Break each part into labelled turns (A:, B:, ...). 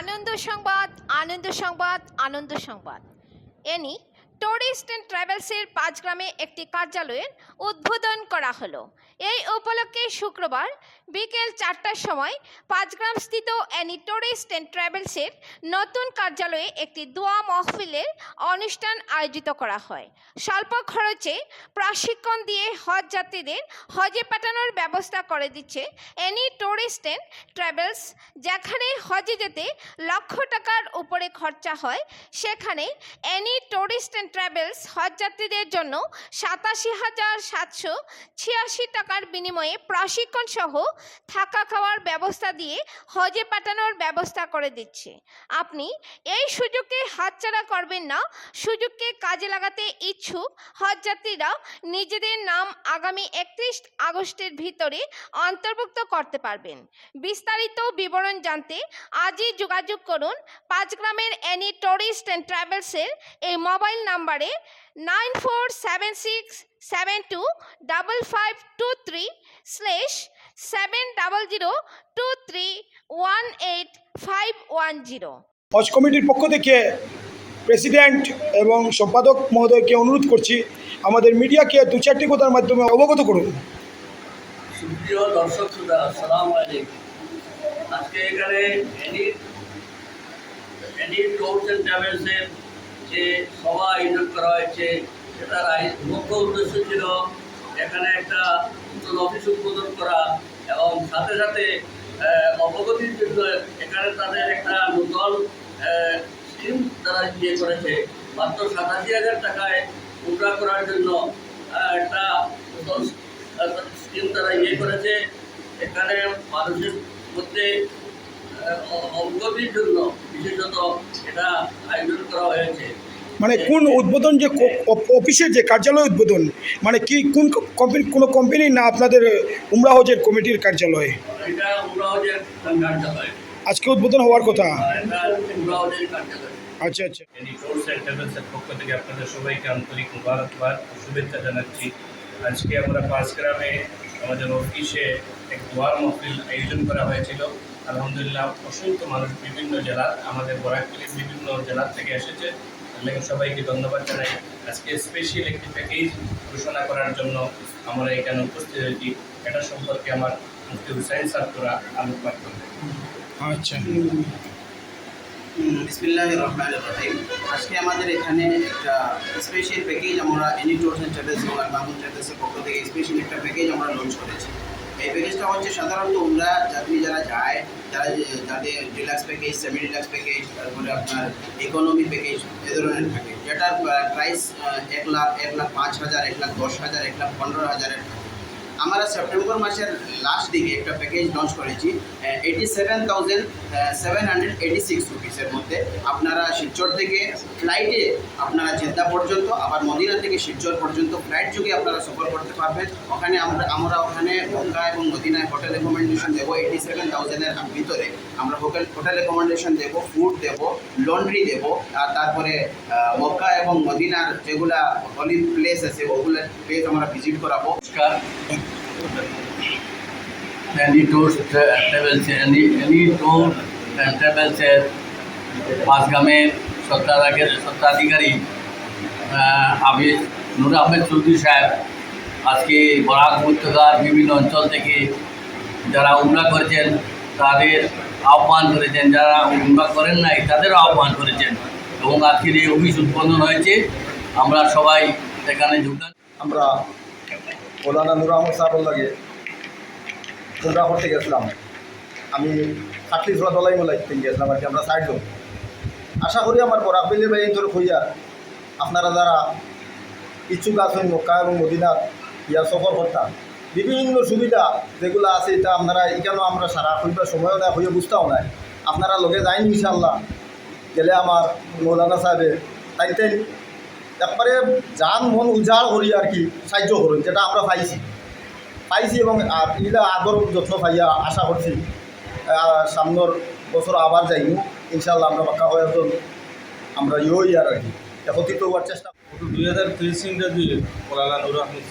A: আনন্দ সংবাদ আনন্দ সংবাদ আনন্দ সংবাদ। এনি ট্যুরিস্ট অ্যান্ড ট্রাভেলসের পাঁচগ্রামে একটি কার্যালয়ের উদ্বোধন করা হলো। এই উপলক্ষে শুক্রবার বিকেল চারটার সময় পাঁচগ্রাম স্থিত অ্যানি টুরিস্ট অ্যান্ড ট্রাভেলসের নতুন কার্যালয়ে একটি দোয়া মহফিলের অনুষ্ঠান আয়োজিত করা হয়। স্বল্প খরচে প্রশিক্ষণ দিয়ে হজ যাত্রীদের হজে পাঠানোর ব্যবস্থা করে দিচ্ছে অ্যানি টুরিস্ট অ্যান্ড ট্রাভেলস, যেখানে হজে যেতে লক্ষ টাকার উপরে খরচা হয়। সেখানে অ্যানি টুরিস্ট অ্যান্ড ট্রাভেলস হজ যাত্রীদের জন্য সাতাশি হাজার সাতশো ছিয়াশি টাকার বিনিময়ে প্রশিক্ষণ সহ থাকা খাওয়ার ব্যবস্থা দিয়ে হজে পাঠানোর ব্যবস্থা করে দিচ্ছে। আপনি এই সুযোগকে হাতছাড়া করবেন না, সুযোগকে কাজে লাগাতে ইচ্ছুক হজযাত্রীরা নিজেদের নাম আগামী একত্রিশ আগস্টের ভিতরে অন্তর্ভুক্ত করতে পারবেন। বিস্তারিত বিবরণ জানতে আজই যোগাযোগ করুন পাঁচগ্রামের অ্যানি টুরিস্ট অ্যান্ড ট্রাভেলসের এই মোবাইল নাম্বারে nine four seven six seven two double five two three slash seven double zero two three one eight five one zero
B: হজ কমিটির পক্ষ থেকে প্রেসিডেন্ট এবং সম্পাদক মহোদয়কে অনুরোধ করছি আমাদের মিডিয়াকে দু চারটি কথার মাধ্যমে অবগত করুন।
C: সুপ্রিয় দর্শক শ্রোতা আসসালামু আলাইকুম। আজকে এখানে এনি এনি ট্যুরস অ্যান্ড ট্রাভেলসের যে সভা আয়োজন করা হয়েছে। সেটার মুখ্য উদ্দেশ্য ছিল এখানে একটা নতুন অফিস উদ্বোধন করা এবং সাথে সাথে অবগতির জন্য এখানে তাদের একটা নতুন স্কিম তারা ইয়ে করেছে। মাত্র সাতাশি হাজার টাকায় উদ্রা করার জন্য একটা নতুন স্কিম তারা ইয়ে করেছে। এখানে মানুষের মধ্যে আহ, অ- অবগতির জন্য বিশেষত এটা আয়োজন করা হয়েছে
B: মানে কোন উদ্বোধন যে অফিসের যে কার্যালয় উদ্বোধন মানে কি কোন কোম্পানি কোনো কোম্পানি না আপনাদের উমরা হজের কমিটির কার্যালয়? আজকে উদ্বোধন হওয়ার কথা? আচ্ছা আচ্ছা।
D: পক্ষ থেকে আপনাদের সবাইকে আন্তরিক মুবারকবাদ শুভেচ্ছা জানাচ্ছি। আজকে আমরা পাঁচগ্রামে আমাদের অফিসে এক দোয়ার মহফিল আয়োজন করা হয়েছিল। আলহামদুলিল্লাহ, অসংখ্য মানুষ বিভিন্ন জেলার আমাদের বরাকপুরের বিভিন্ন জেলার থেকে এসেছে। আপনাকে সবাইকে ধন্যবাদ জানাই। আজকে স্পেশাল একটি প্যাকেজ ঘোষণা করার জন্য আমরা এখানে উপস্থিত হয়েছি। এটা সম্পর্কে আমার মুফতি হুসাইন সাহেবরা আলোকপাত করবেন।
B: আচ্ছা।
E: বিসমিল্লাহ রহমান রহিম আজকে আমাদের এখানে একটা স্পেশাল প্যাকেজ আমরা এনি ট্যুরস অ্যান্ড ট্রাভেলসের পক্ষ থেকে স্পেশাল একটা প্যাকেজ আমরা লঞ্চ করেছি। এই প্যাকেজটা হচ্ছে সাধারণত আমরা যাত্রী যারা যায়, যারা যাদের deluxe package semi deluxe package তারপরে আপনার ইকোনমি প্যাকেজ এ ধরনের থাকে। যেটার প্রাইস এক লাখ এক লাখ পাঁচ হাজার, এক লাখ দশ হাজার, এক লাখ পনেরো হাজারের থাকে। আমরা সেপ্টেম্বর মাসের লাস্ট দিকে একটা প্যাকেজ লঞ্চ করেছি eighty seven thousand seven hundred eighty six রুপিসের মধ্যে। আপনারা শিলচর থেকে ফ্লাইটে আপনারা জেদ্দা পর্যন্ত, আবার মদিনা থেকে শিলচর পর্যন্ত ফ্লাইট যুগে আপনারা সফর করতে পারবেন। ওখানে আমরা আমরা ওখানে মক্কা এবং মদিনায় হোটেল রেকমেন্ডেশন দেবো এইটি সেভেন থাউজেন্ডের ভিতরে। আমরা হোটেল হোটেল রেকমেন্ডেশন দেবো ফুড দেবো লন্ড্রি দেবো, আর তারপরে মক্কা এবং মদিনার যেগুলা হলি প্লেস আছে, ওগুলো প্লেস আমরা ভিজিট করাবো।
C: নমস্কার। Annie tours travels Annie Annie tour and ট্রাভেলসের পাঁচগ্রামের সত্তাধারী সত্ত্বাধিকারী আহ, আমি নুর আহমেদ চৌধুরী সাহেব আজকে বরাক উপত্যকার বিভিন্ন অঞ্চল থেকে যারা উমরা করেছেন তাদের আহ্বান করেছেন যারা উমরা করেন নাই তাদেরও আহ্বান করেছেন। এবং আজকের এই অফিস উৎপন্ন হয়েছে। আমরা সবাই এখানে যোগদান
F: আমরা মৌলানা নুর আহমদ সাহেবের লাগে উমরা গেছিলাম। আমি খাটলি ছোড়া দলাই মোলাই গেছিলাম আর কি, আমরা সাইড আশা করি আমার বরাক বেলে ভাই তোর হইয়া আপনারা যারা ইচ্ছুক আছেন মক্কা এবং মদিনার ইয়া সফর করতাম, বিভিন্ন সুবিধা যেগুলো আছে এটা আপনারা এখানেও আমরা সারা হইবার সময়ও নাই হয়ে বুঝতেও নাই। আপনারা লগে যাইন ইনশাল্লাহ গেলে আমার মৌলানা সাহেবের তাই তাই একবারে যান মন উজাড় করি আর কি, সাহায্য করুন, যেটা আমরা পাইছি। পাইছি এবং ইলা আগর যত্ন পাইয়া আশা করছি সামনের বছর আবার যাই ইনশাল্লাহ আমরা পাক্কা হয়ে আমরা ইয়ে আর কি, একত্রিত হওয়ার চেষ্টা
G: দুই হাজার তেইশ ইংরাজি মৌলানা নুর আহমদ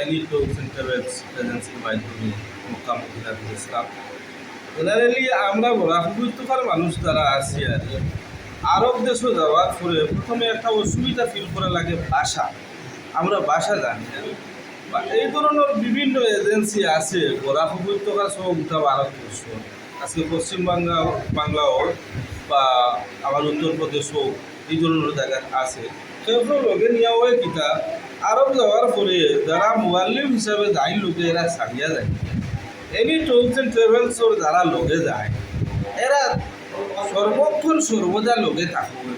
G: এনি এজেন্সির মাধ্যমে ইসলাম জেনারেলি আমরা উপত্যকার মানুষ যারা আছি আর আরব দেশও যাওয়ার পরে প্রথমে একটা অসুবিধা ফিল করা লাগে ভাষা আমরা ভাষা জানি বা এই ধরনের বিভিন্ন এজেন্সি আছে বরাক উপত্যকা সহ গোটা ভারতবর্ষ। আজকে পশ্চিমবাংলা বাংলা হোক বা আমার উত্তরপ্রদেশ হোক এই ধরনের জায়গা আছে। সেগুলো লগে নিয়ে হয় কিতা আরব যাওয়ার পরে যারা মোবাল্লিম হিসাবে যাই লোকে, এরা সারিয়া যায়। এনি টুলস অ্যান্ড ট্রাভেলসর যারা লগে যায়, এরা সর্বক্ষণ সর্বদা লগে থাকবে